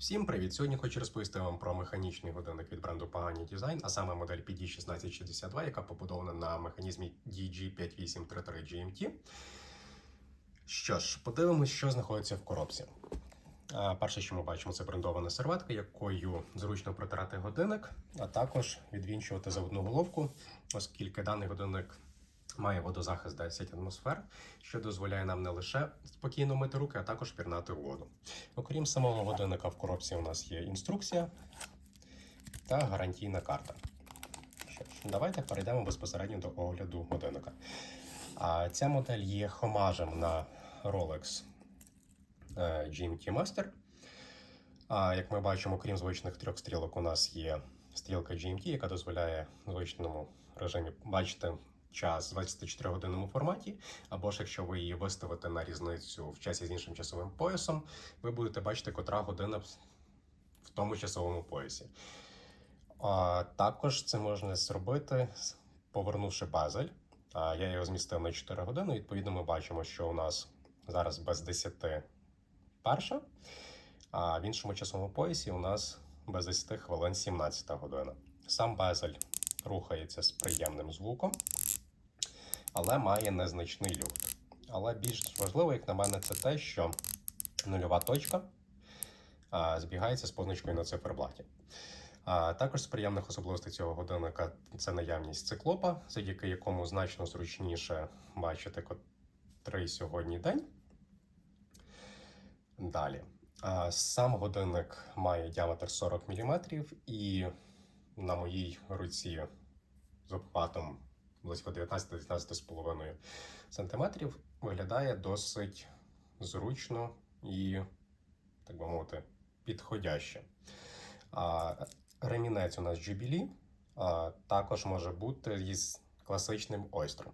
Всім привіт! Сьогодні хочу розповісти вам про механічний годинник від бренду Pagani Design, а саме модель PD1662, яка побудована на механізмі DG5833 GMT. Що ж, подивимось, що знаходиться в коробці. Перше, що ми бачимо, це брендована серветка, якою зручно протирати годинник, а також відвінчувати заводну головку, оскільки даний годинник має водозахист 10 атмосфер, що дозволяє нам не лише спокійно мити руки, а також пірнати воду. Окрім самого годинника, в коробці у нас є інструкція та гарантійна карта. Що ж, давайте перейдемо безпосередньо до огляду годинника. А ця модель є хомажем на Rolex е, GMT Master. А як ми бачимо, крім звичних трьох стрілок, у нас є стрілка GMT, яка дозволяє звичному режимі бачити час в 24-годинному форматі, або ж якщо ви її виставите на різницю в часі з іншим часовим поясом, ви будете бачити, котра година в тому часовому поясі. А, також це можна зробити, повернувши безель. А, я його змістив на 4 години. Відповідно, ми бачимо, що у нас зараз без 10 перша, а в іншому часовому поясі у нас без 10 хвилин 17 година. Сам безель рухається з приємним звуком, але має незначний люфт. Але більш важливо, як на мене, це те, що нульова точка збігається з позначкою на циферблаті. Також з приємних особливостей цього годинника це наявність циклопа, завдяки якому значно зручніше бачити котрий сьогодні день. Далі. Сам годинник має діаметр 40 мм і на моїй руці з обхватом близько 19-19,5 см виглядає досить зручно і, так би мовити, підходяще. А, Ремінець у нас Jubilee, а, також може бути із класичним ойстром.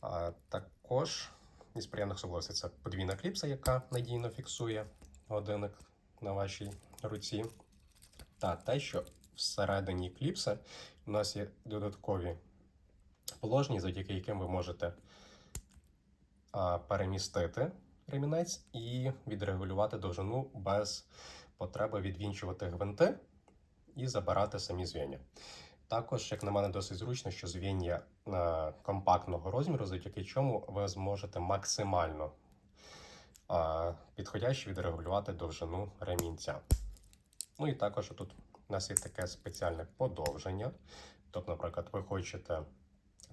А, також із приємних особливостей це подвійна кліпса, яка надійно фіксує годинник на вашій руці. Та те, що всередині кліпси у нас є додаткові положення, завдяки яким ви можете перемістити ремінець і відрегулювати довжину без потреби відвінчувати гвинти і забирати самі звіння. Також, як на мене, досить зручно, що звіння компактного розміру, завдяки чому ви зможете максимально підходяще відрегулювати довжину ремінця. Ну і також тут у нас є таке спеціальне подовження. Тобто, наприклад, ви хочете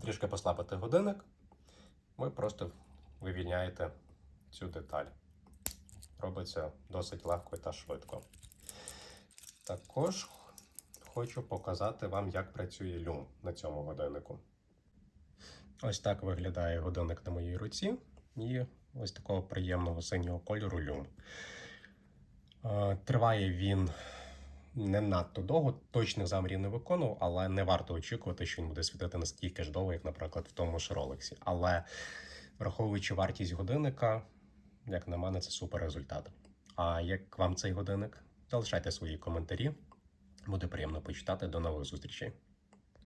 трішки послабити годинник, ви просто вивільняєте цю деталь. Робиться досить легко та швидко. Також хочу показати вам, як працює люм на цьому годиннику. Ось так виглядає годинник на моїй руці і ось такого приємного синього кольору люм. Е, Триває він не надто довго, точних замірів не виконував, але не варто очікувати, що він буде світити настільки ж довго, як, наприклад, в тому ж Rolex. Але враховуючи вартість годинника, як на мене, це супер результат. А як вам цей годинник? Залишайте свої коментарі. Буде приємно почитати. До нових зустрічей.